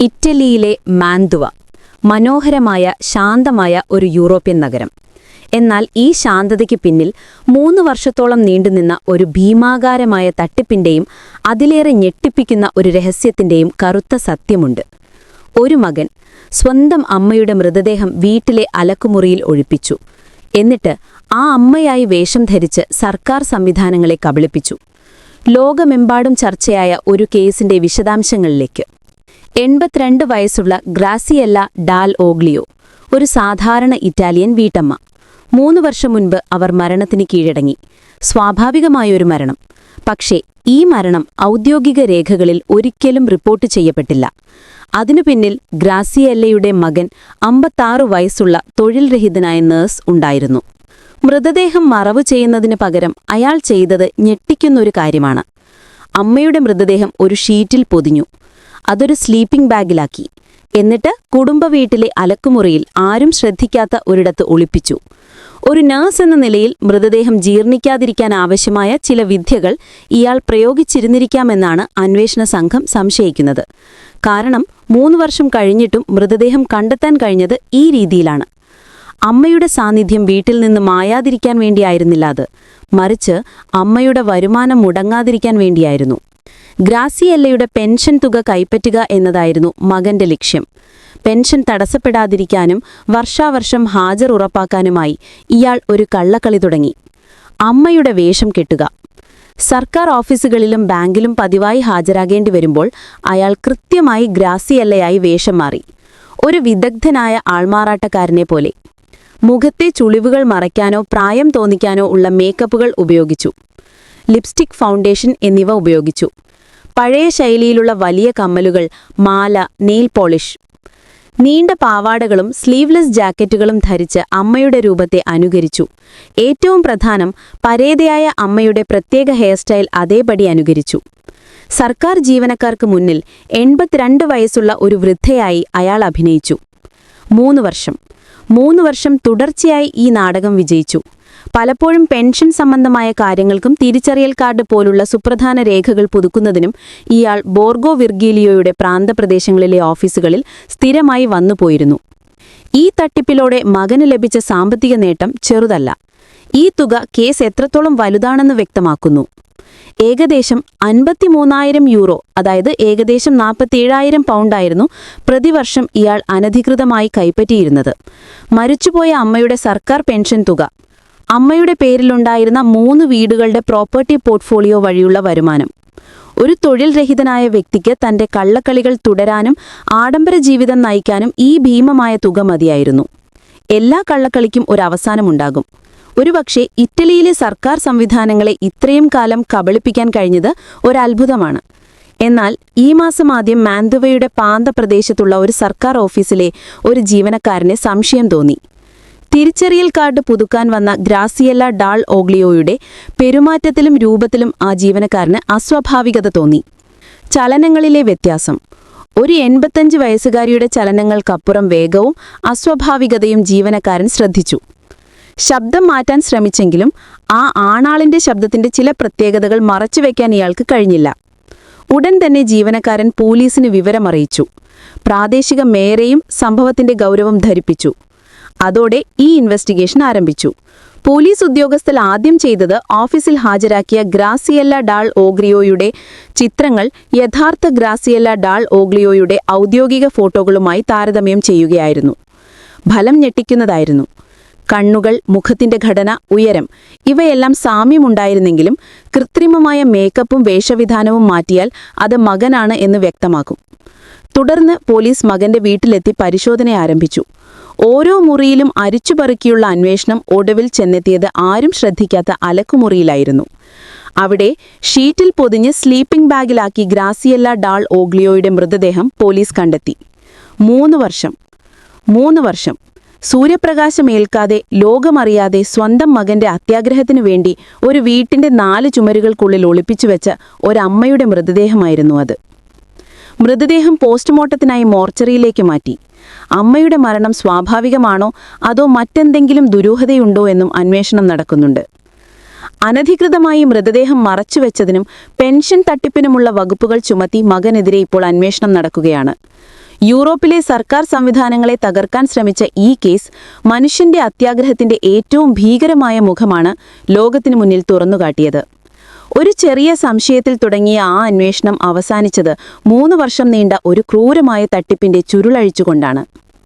ഇറ്റലിയിലെ മാന്തുവ മനോഹരമായ ശാന്തമായ ഒരു യൂറോപ്യൻ നഗരം. എന്നാൽ ഈ ശാന്തതയ്ക്ക് പിന്നിൽ മൂന്ന് വർഷത്തോളം നീണ്ടുനിന്ന ഒരു ഭീമാകാരമായ തട്ടിപ്പിന്റെയും അതിലേറെ ഞെട്ടിപ്പിക്കുന്ന ഒരു രഹസ്യത്തിന്റെയും കറുത്ത സത്യമുണ്ട്. ഒരു മകൻ സ്വന്തം അമ്മയുടെ മൃതദേഹം വീട്ടിലെ അലക്കുമുറിയിൽ ഒഴിപ്പിച്ചു. എന്നിട്ട് ആ അമ്മയായി വേഷം ധരിച്ച് സർക്കാർ സംവിധാനങ്ങളെ കബളിപ്പിച്ചു. ലോകമെമ്പാടും ചർച്ചയായ ഒരു കേസിന്റെ വിശദാംശങ്ങളിലേക്ക്. എൺപത്തിരണ്ട് വയസ്സുള്ള ഗ്രാസിയല്ല ഡാൽ ഓഗ്ലിയോ ഒരു സാധാരണ ഇറ്റാലിയൻ വീട്ടമ്മ. മൂന്ന് വർഷം മുൻപ് അവർ മരണത്തിന് കീഴടങ്ങി. സ്വാഭാവികമായൊരു മരണം. പക്ഷേ ഈ മരണം ഔദ്യോഗിക രേഖകളിൽ ഒരിക്കലും റിപ്പോർട്ട് ചെയ്യപ്പെട്ടില്ല. അതിനു പിന്നിൽ ഗ്രാസിയല്ലയുടെ മകൻ അമ്പത്താറു വയസ്സുള്ള തൊഴിൽരഹിതനായ നേഴ്സ് ഉണ്ടായിരുന്നു. മൃതദേഹം മറവു ചെയ്യുന്നതിന് പകരം അയാൾ ചെയ്തത് ഞെട്ടിക്കുന്നൊരു കാര്യമാണ്. അമ്മയുടെ മൃതദേഹം ഒരു ഷീറ്റിൽ പൊതിഞ്ഞു. അതൊരു സ്ലീപ്പിംഗ് ബാഗിലാക്കി എന്നിട്ട് കുടുംബ വീട്ടിലെ അലക്കുമുറിയിൽ ആരും ശ്രദ്ധിക്കാത്ത ഒരിടത്ത് ഒളിപ്പിച്ചു. ഒരു നഴ്സ് എന്ന നിലയിൽ മൃതദേഹം ജീർണിക്കാതിരിക്കാൻ ആവശ്യമായ ചില വിദ്യകൾ ഇയാൾ പ്രയോഗിച്ചിരുന്നിരിക്കാമെന്നാണ് അന്വേഷണ സംഘം സംശയിക്കുന്നത്. കാരണം മൂന്ന് വർഷം കഴിഞ്ഞിട്ടും മൃതദേഹം കണ്ടെത്താൻ കഴിഞ്ഞത് ഈ രീതിയിലാണ്. അമ്മയുടെ സാന്നിധ്യം വീട്ടിൽ നിന്ന് മായാതിരിക്കാൻ വേണ്ടിയായിരുന്നില്ല അത്. മറിച്ച് അമ്മയുടെ വരുമാനം മുടങ്ങാതിരിക്കാൻ വേണ്ടിയായിരുന്നു. ഗ്രാസിയല്ലയുടെ പെൻഷൻ തുക കൈപ്പറ്റുക എന്നതായിരുന്നു മകന്റെ ലക്ഷ്യം. പെൻഷൻ തടസ്സപ്പെടാതിരിക്കാനും വർഷാവർഷം ഹാജർ ഉറപ്പാക്കാനുമായി ഇയാൾ ഒരു കള്ളക്കളി തുടങ്ങി. അമ്മയുടെ വേഷം കെട്ടുക. സർക്കാർ ഓഫീസുകളിലും ബാങ്കിലും പതിവായി ഹാജരാകേണ്ടി വരുമ്പോൾ അയാൾ കൃത്യമായി ഗ്രാസിയല്ലയായി വേഷം മാറി. ഒരു വിദഗ്ധനായ ആൾമാറാട്ടക്കാരനെ പോലെ. മുഖത്തെ ചുളിവുകൾ മറയ്ക്കാനോ പ്രായം തോന്നിക്കാനോ ഉള്ള മേക്കപ്പുകൾ ഉപയോഗിച്ചു. ലിപ്സ്റ്റിക് ഫൗണ്ടേഷൻ എന്നിവ ഉപയോഗിച്ചു. പഴയ ശൈലിയിലുള്ള വലിയ കമ്മലുകൾ മാല നെയിൽ പോളിഷ്. നീണ്ട പാവാടകളും സ്ലീവ്ലെസ് ജാക്കറ്റുകളും ധരിച്ച് അമ്മയുടെ രൂപത്തെ അനുകരിച്ചു. ഏറ്റവും പ്രധാനം പരേതയായ അമ്മയുടെ പ്രത്യേക ഹെയർസ്റ്റൈൽ അതേപടി അനുകരിച്ചു. സർക്കാർ ജീവനക്കാർക്ക് മുന്നിൽ എൺപത്തിരണ്ട് വയസ്സുള്ള ഒരു വൃദ്ധയായി അയാൾ അഭിനയിച്ചു. മൂന്ന് വർഷം. മൂന്ന് വർഷം തുടർച്ചയായി ഈ നാടകം വിജയിച്ചു. പലപ്പോഴും പെൻഷൻ സംബന്ധമായ കാര്യങ്ങൾക്കും തിരിച്ചറിയൽ കാർഡ് പോലുള്ള സുപ്രധാന രേഖകൾ പുതുക്കുന്നതിനും ഇയാൾ ബോർഗോ വിർഗീലിയോയുടെ പ്രാന്തപ്രദേശങ്ങളിലെ ഓഫീസുകളിൽ സ്ഥിരമായി വന്നുപോയിരുന്നു ഈ തട്ടിപ്പിലൂടെ മകന് ലഭിച്ച സാമ്പത്തിക നേട്ടം ചെറുതല്ല. ഈ തുക കേസ് എത്രത്തോളം വലുതാണെന്ന് വ്യക്തമാക്കുന്നു. ഏകദേശം അൻപത്തിമൂന്നായിരം യൂറോ അതായത് ഏകദേശം നാൽപ്പത്തിയേഴായിരം പൗണ്ടായിരുന്നു പ്രതിവർഷം ഇയാൾ അനധികൃതമായി കൈപ്പറ്റിയിരുന്നത്. മരിച്ചുപോയ അമ്മയുടെ സർക്കാർ പെൻഷൻ തുക അമ്മയുടെ പേരിലുണ്ടായിരുന്ന മൂന്ന് വീടുകളുടെ പ്രോപ്പർട്ടി പോർട്ട്ഫോളിയോ വഴിയുള്ള വരുമാനം. ഒരു തൊഴിൽ രഹിതനായ വ്യക്തിക്ക് തന്റെ കള്ളക്കളികൾ തുടരാനും ആഡംബര ജീവിതം നയിക്കാനും ഈ ഭീമമായ തുക മതിയായിരുന്നു. എല്ലാ കള്ളക്കളിക്കും ഒരു അവസാനമുണ്ടാകും. ഒരുപക്ഷെ ഇറ്റലിയിലെ സർക്കാർ സംവിധാനങ്ങളെ ഇത്രയും കാലം കബളിപ്പിക്കാൻ കഴിഞ്ഞത് ഒരത്ഭുതമാണ്. എന്നാൽ ഈ മാസം ആദ്യം മാന്തുവയുടെ പാന്ത പ്രദേശത്തുള്ള ഒരു സർക്കാർ ഓഫീസിലെ ഒരു ജീവനക്കാരനെ സംശയം തോന്നി. തിരിച്ചറിയൽ കാർഡ് പുതുക്കാൻ വന്ന ഗ്രാസിയല്ല ഡാൾ ഓഗ്ലിയോയുടെ പെരുമാറ്റത്തിലും രൂപത്തിലും ആ ജീവനക്കാരന് അസ്വാഭാവികത തോന്നി. ചലനങ്ങളിലെ വ്യത്യാസം. ഒരു എൺപത്തഞ്ച് വയസ്സുകാരിയുടെ ചലനങ്ങൾക്കപ്പുറം വേഗവും അസ്വാഭാവികതയും ജീവനക്കാരൻ ശ്രദ്ധിച്ചു. ശബ്ദം മാറ്റാൻ ശ്രമിച്ചെങ്കിലും ആ ആണാളിന്റെ ശബ്ദത്തിന്റെ ചില പ്രത്യേകതകൾ മറച്ചുവെക്കാൻ ഇയാൾക്ക് കഴിഞ്ഞില്ല. ഉടൻ തന്നെ ജീവനക്കാരൻ പോലീസിന് വിവരമറിയിച്ചു. പ്രാദേശിക മേയറേയും സംഭവത്തിന്റെ ഗൗരവം ധരിപ്പിച്ചു. അതോടെ ഈ ഇൻവെസ്റ്റിഗേഷൻ ആരംഭിച്ചു. പോലീസ് ഉദ്യോഗസ്ഥർ ആദ്യം ചെയ്തത് ഓഫീസിൽ ഹാജരാക്കിയ ഗ്രാസിയല്ല ഡാൾ ഓഗ്രിയോയുടെ ചിത്രങ്ങൾ യഥാർത്ഥ ഗ്രാസിയല്ല ഡാൾ ഓഗ്ലിയോയുടെ ഔദ്യോഗിക ഫോട്ടോകളുമായി താരതമ്യം ചെയ്യുകയായിരുന്നു. ഫലം ഞെട്ടിക്കുന്നതായിരുന്നു. കണ്ണുകൾ മുഖത്തിന്റെ ഘടന ഉയരം ഇവയെല്ലാം സാമ്യമുണ്ടായിരുന്നെങ്കിലും കൃത്രിമമായ മേക്കപ്പും വേഷവിധാനവും മാറ്റിയാൽ അത് മകനാണ് എന്ന് വ്യക്തമാക്കും. തുടർന്ന് പോലീസ് മകന്റെ വീട്ടിലെത്തി പരിശോധന ആരംഭിച്ചു. ഓരോ മുറിയിലും അരിച്ചുപറുക്കിയുള്ള അന്വേഷണം ഒടുവിൽ ചെന്നെത്തിയത് ആരും ശ്രദ്ധിക്കാത്ത അലക്കുമുറിയിലായിരുന്നു. അവിടെ ഷീറ്റിൽ പൊതിഞ്ഞ് സ്ലീപ്പിംഗ് ബാഗിലാക്കി ഗ്രാസിയല്ല ഡാൾ ഓഗ്ലിയോയുടെ മൃതദേഹം പോലീസ് കണ്ടെത്തി. മൂന്ന് വർഷം. മൂന്ന് വർഷം. സൂര്യപ്രകാശമേൽക്കാതെ ലോകമറിയാതെ സ്വന്തം മകന്റെ അത്യാഗ്രഹത്തിനു വേണ്ടി ഒരു വീട്ടിന്റെ നാല് ചുമരുകൾക്കുള്ളിൽ ഒളിപ്പിച്ചു വെച്ച ഒരമ്മയുടെ മൃതദേഹമായിരുന്നു അത്. മൃതദേഹം പോസ്റ്റ്മോർട്ടത്തിനായി മോർച്ചറിയിലേക്ക് മാറ്റി. അമ്മയുടെ മരണം സ്വാഭാവികമാണോ അതോ മറ്റെന്തെങ്കിലും ദുരൂഹതയുണ്ടോ എന്നും അന്വേഷണം നടക്കുന്നുണ്ട്. അനധികൃതമായി മൃതദേഹം മറച്ചുവെച്ചതിനും പെൻഷൻ തട്ടിപ്പിനുമുള്ള വകുപ്പുകൾ ചുമത്തി മകനെതിരെ ഇപ്പോൾ അന്വേഷണം നടക്കുകയാണ്. യൂറോപ്പിലെ സർക്കാർ സംവിധാനങ്ങളെ തകർക്കാൻ ശ്രമിച്ച ഈ കേസ് മനുഷ്യന്റെ അത്യാഗ്രഹത്തിന്റെ ഏറ്റവും ഭീകരമായ മുഖമാണ് ലോകത്തിനു മുന്നിൽ തുറന്നുകാട്ടിയത്. ഒരു ചെറിയ സംശയത്തിൽ തുടങ്ങിയ ആ അന്വേഷണം അവസാനിച്ചത് മൂന്ന് വർഷം നീണ്ട ഒരു ക്രൂരമായ തട്ടിപ്പിന്റെ ചുരുളഴിച്ചുകൊണ്ടാണ്.